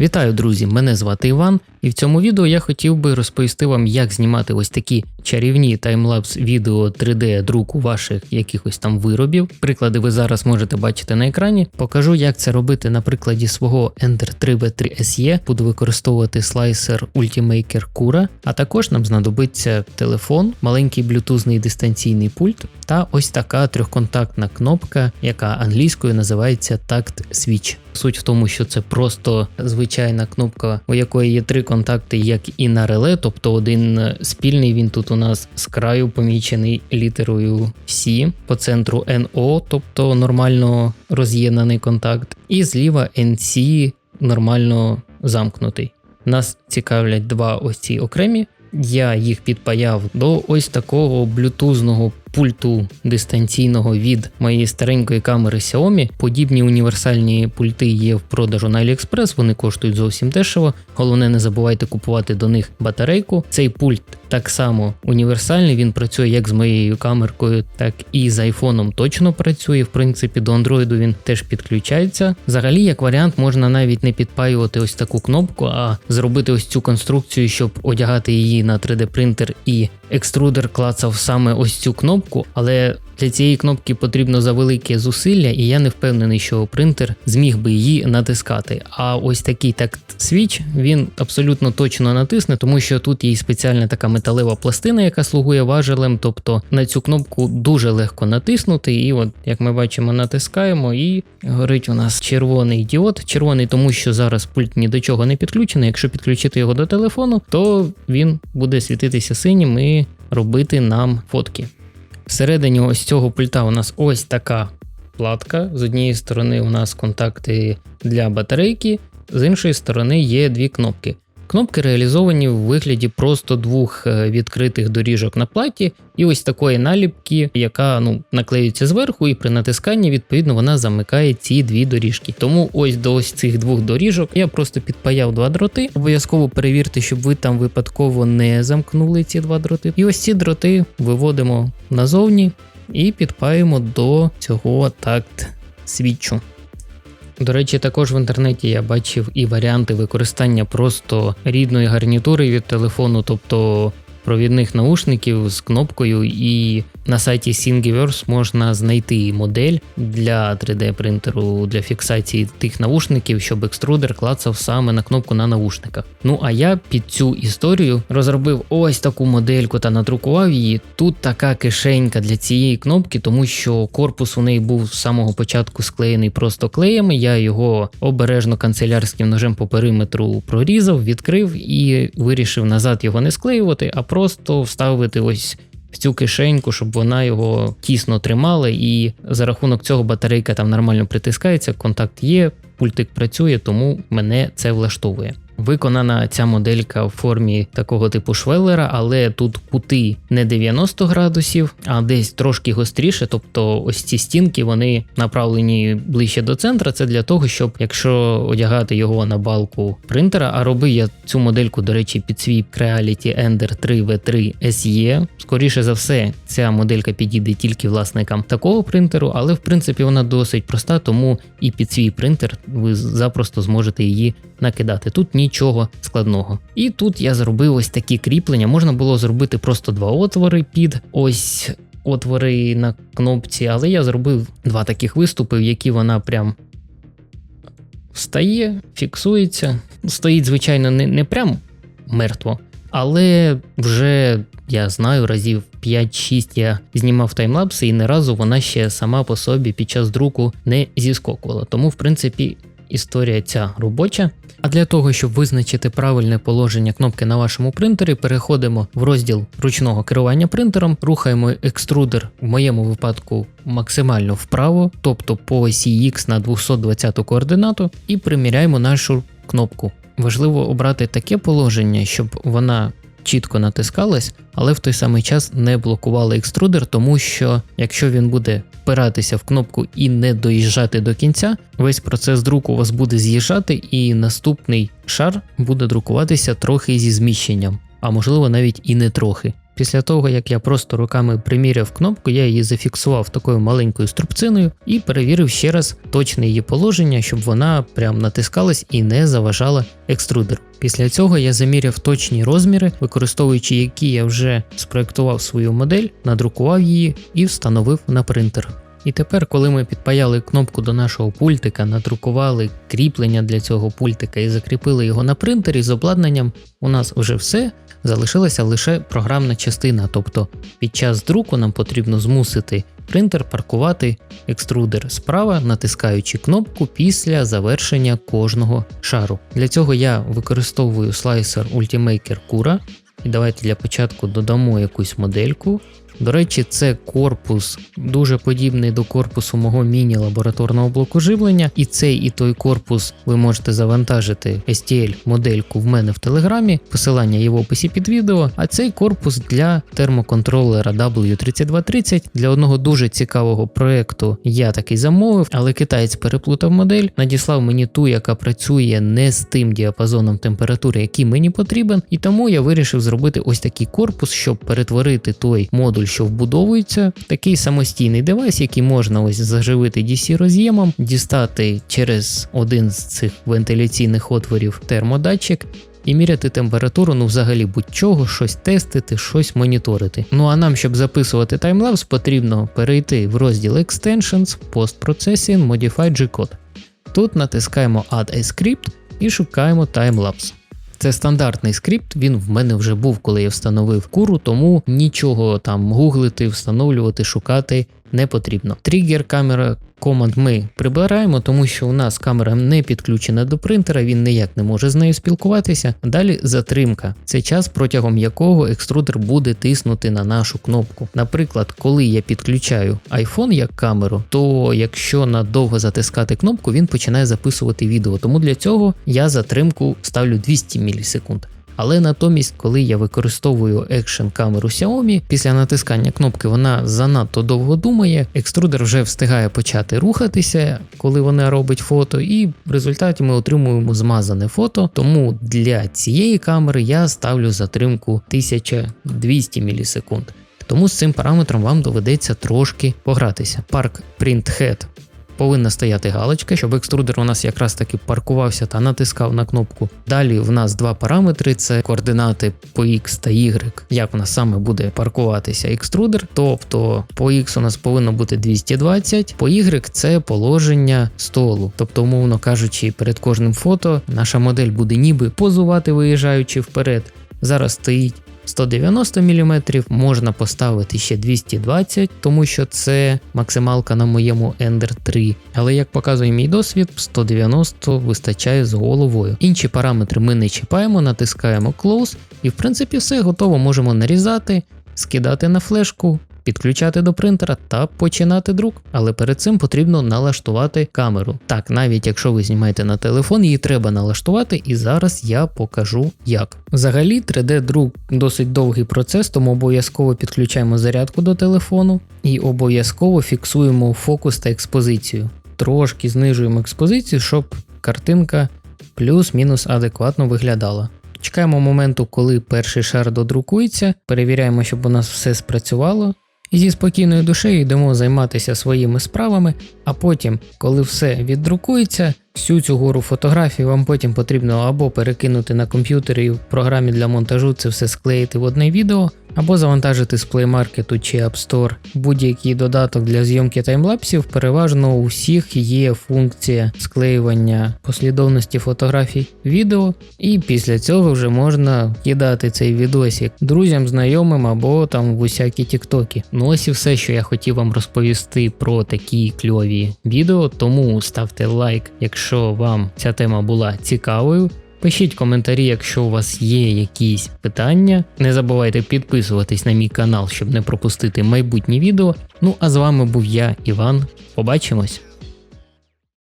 Вітаю, друзі! Мене звати Іван, і в цьому відео я хотів би розповісти вам, як знімати ось такі чарівні таймлапс відео 3D друку ваших якихось там виробів. Приклади ви зараз можете бачити на екрані. Покажу, як це робити на прикладі свого Ender 3 v 3 SE. Буду використовувати слайсер Ultimaker Cura, а також нам знадобиться телефон, маленький блютузний дистанційний пульт та ось така трьохконтактна кнопка, яка англійською називається Tact Switch. Суть в тому, що це просто звичайна кнопка, у якої є три контакти, як і на реле, тобто один спільний він тут у нас з краю помічений літерою C, по центру NO, тобто нормально роз'єднаний контакт, і зліва NC нормально замкнутий. Нас цікавлять два ось ці окремі. Я їх підпаяв до ось такого блютузного пульту дистанційного від моєї старенької камери Xiaomi. Подібні універсальні пульти є в продажу на AliExpress, вони коштують зовсім дешево. Головне, не забувайте купувати до них батарейку. Цей пульт так само універсальний, він працює як з моєю камеркою, так і з айфоном точно працює. В принципі, до Android він теж підключається. Взагалі, як варіант, можна навіть не підпаювати ось таку кнопку, а зробити ось цю конструкцію, щоб одягати її на 3D принтер і екструдер клацав саме ось цю кнопку, але для цієї кнопки потрібно за велике зусилля, і я не впевнений, що принтер зміг би її натискати. А ось такий такт свіч він абсолютно точно натисне, тому що тут є спеціальна така металева пластина, яка слугує важелем. Тобто на цю кнопку дуже легко натиснути. І от, як ми бачимо, натискаємо, і горить у нас червоний діод. Червоний, тому що зараз пульт ні до чого не підключений. Якщо підключити його до телефону, то він буде світитися синім і робити нам фотки. Всередині ось цього пульта у нас ось така платка. З однієї сторони у нас контакти для батарейки, з іншої сторони є дві кнопки. Кнопки реалізовані в вигляді просто двох е, відкритих доріжок на платі, і ось такої наліпки, яка ну, наклеюється зверху, і при натисканні, відповідно, вона замикає ці дві доріжки. Тому ось до ось цих двох доріжок я просто підпаяв два дроти. Обов'язково перевірте, щоб ви там випадково не замкнули ці два дроти. І ось ці дроти виводимо назовні і підпаємо до цього такт свічу. До речі, також в інтернеті я бачив і варіанти використання просто рідної гарнітури від телефону, тобто провідних наушників з кнопкою, і на сайті Thingiverse можна знайти модель для 3D принтеру для фіксації тих наушників, щоб екструдер клацав саме на кнопку на наушниках. Ну а я під цю історію розробив ось таку модельку та надрукував її. Тут така кишенька для цієї кнопки, тому що корпус у неї був з самого початку склеєний просто клеями. Я його обережно канцелярським ножем по периметру прорізав, відкрив і вирішив назад його не склеювати, а просто вставити ось в цю кишеньку, щоб вона його тісно тримала, і за рахунок цього батарейка там нормально притискається, контакт є, пультик працює, тому мене це влаштовує. Виконана ця моделька в формі такого типу швеллера, але тут кути не 90 градусів, а десь трошки гостріше. Тобто ось ці стінки вони направлені ближче до центра. Це для того, щоб якщо одягати його на балку принтера, а робив я цю модельку, до речі, під свій Creality Ender 3 V3 SE. Скоріше за все, ця моделька підійде тільки власникам такого принтеру, але в принципі вона досить проста, тому і під свій принтер ви запросто зможете її накидати. Тут нічого складного. І тут я зробив ось такі кріплення. Можна було зробити просто два отвори під ось отвори на кнопці, але я зробив два таких виступи, в які вона прям встає, фіксується. Стоїть, звичайно, не, не прям мертво, але вже. Я знаю, разів 5-6 я знімав таймлапси, і не разу вона ще сама по собі під час друку не зіскокувала. Тому, в принципі, історія ця робоча. А для того, щоб визначити правильне положення кнопки на вашому принтері, переходимо в розділ ручного керування принтером, рухаємо екструдер в моєму випадку максимально вправо, тобто по осі X на 220 координату, і приміряємо нашу кнопку. Важливо обрати таке положення, щоб вона чітко натискалась, але в той самий час не блокували екструдер, тому що якщо він буде впиратися в кнопку і не доїжджати до кінця, весь процес друку у вас буде з'їжджати, і наступний шар буде друкуватися трохи зі зміщенням, а можливо навіть і не трохи. Після того, як я просто руками приміряв кнопку, я її зафіксував такою маленькою струбциною і перевірив ще раз точне її положення, щоб вона прям натискалась і не заважала екструдеру. Після цього я заміряв точні розміри, використовуючи які я вже спроектував свою модель, надрукував її і встановив на принтер. І тепер, коли ми підпаяли кнопку до нашого пультика, надрукували кріплення для цього пультика і закріпили його на принтері з обладнанням, у нас вже все. Залишилася лише програмна частина, тобто під час друку нам потрібно змусити принтер паркувати екструдер справа, натискаючи кнопку після завершення кожного шару. Для цього я використовую слайсер Ultimaker Cura. І давайте для початку додамо якусь модельку. До речі, це корпус дуже подібний до корпусу мого міні-лабораторного блоку живлення, і цей і той корпус ви можете завантажити STL-модельку в мене в телеграмі, посилання є в описі під відео. А цей корпус для термоконтролера W3230. Для одного дуже цікавого проекту я такий замовив, але китаєць переплутав модель, надіслав мені ту, яка працює не з тим діапазоном температури, який мені потрібен, і тому я вирішив зробити ось такий корпус, щоб перетворити той модуль що вбудовується такий самостійний девайс, який можна ось заживити DC роз'ємом, дістати через один з цих вентиляційних отворів термодатчик. І міряти температуру, ну взагалі будь-чого, щось тестити, щось моніторити. Ну а нам, щоб записувати таймлапс, потрібно перейти в розділ Extensions, Post Processing, Modify G-Code. Тут натискаємо Add a Script і шукаємо таймлапс. Це стандартний скрипт, він в мене вже був, коли я встановив куру, тому нічого там гуглити, встановлювати, шукати не потрібно. Тригер камера команд ми прибираємо, тому що у нас камера не підключена до принтера, він ніяк не може з нею спілкуватися. Далі затримка це час, протягом якого екструдер буде тиснути на нашу кнопку. Наприклад, коли я підключаю iPhone як камеру, то якщо надовго затискати кнопку, він починає записувати відео. Тому для цього я затримку ставлю 200 мілісекунд. Але натомість, коли я використовую екшен камеру Xiaomi, після натискання кнопки вона занадто довго думає, екструдер вже встигає почати рухатися, коли вона робить фото, і в результаті ми отримуємо змазане фото. Тому для цієї камери я ставлю затримку 1200 мілісекунд. Тому з цим параметром вам доведеться трошки погратися. Парк Print Head повинна стояти галочка, щоб екструдер у нас якраз таки паркувався та натискав на кнопку. Далі в нас два параметри: це координати по X та Y, як у нас саме буде паркуватися екструдер. Тобто по X у нас повинно бути 220, по Y це положення столу. Тобто, умовно кажучи, перед кожним фото наша модель буде ніби позувати, виїжджаючи вперед. Зараз стоїть 190 мм, можна поставити ще 220, тому що це максималка на моєму Ender 3. Але як показує мій досвід, 190 вистачає з головою. Інші параметри ми не чіпаємо, натискаємо Close, і в принципі все готово. Можемо нарізати, скидати на флешку, підключати до принтера та починати друк. Але перед цим потрібно налаштувати камеру. Так, навіть якщо ви знімаєте на телефон, її треба налаштувати, і зараз я покажу як. Взагалі, 3D-друк досить довгий процес, тому обов'язково підключаємо зарядку до телефону і обов'язково фіксуємо фокус та експозицію. Трошки знижуємо експозицію, щоб картинка плюс-мінус адекватно виглядала. Чекаємо моменту, коли перший шар додрукується, перевіряємо, щоб у нас все спрацювало. І зі спокійною душею йдемо займатися своїми справами, а потім, коли все віддрукується, всю цю гору фотографій вам потім потрібно або перекинути на комп'ютер і в програмі для монтажу це все склеїти в одне відео, або завантажити з Play Market чи App Store будь-який додаток для зйомки таймлапсів. Переважно у всіх є функція склеювання послідовності фотографій відео, і після цього вже можна кидати цей відосик друзям, знайомим або там в усякі тіктоки. Ну ось і все, що я хотів вам розповісти про такі кльові відео, тому ставте лайк, якщо вам ця тема була цікавою. Пишіть коментарі, якщо у вас є якісь питання. Не забувайте підписуватись на мій канал, щоб не пропустити майбутні відео. Ну а з вами був я, Іван. Побачимось!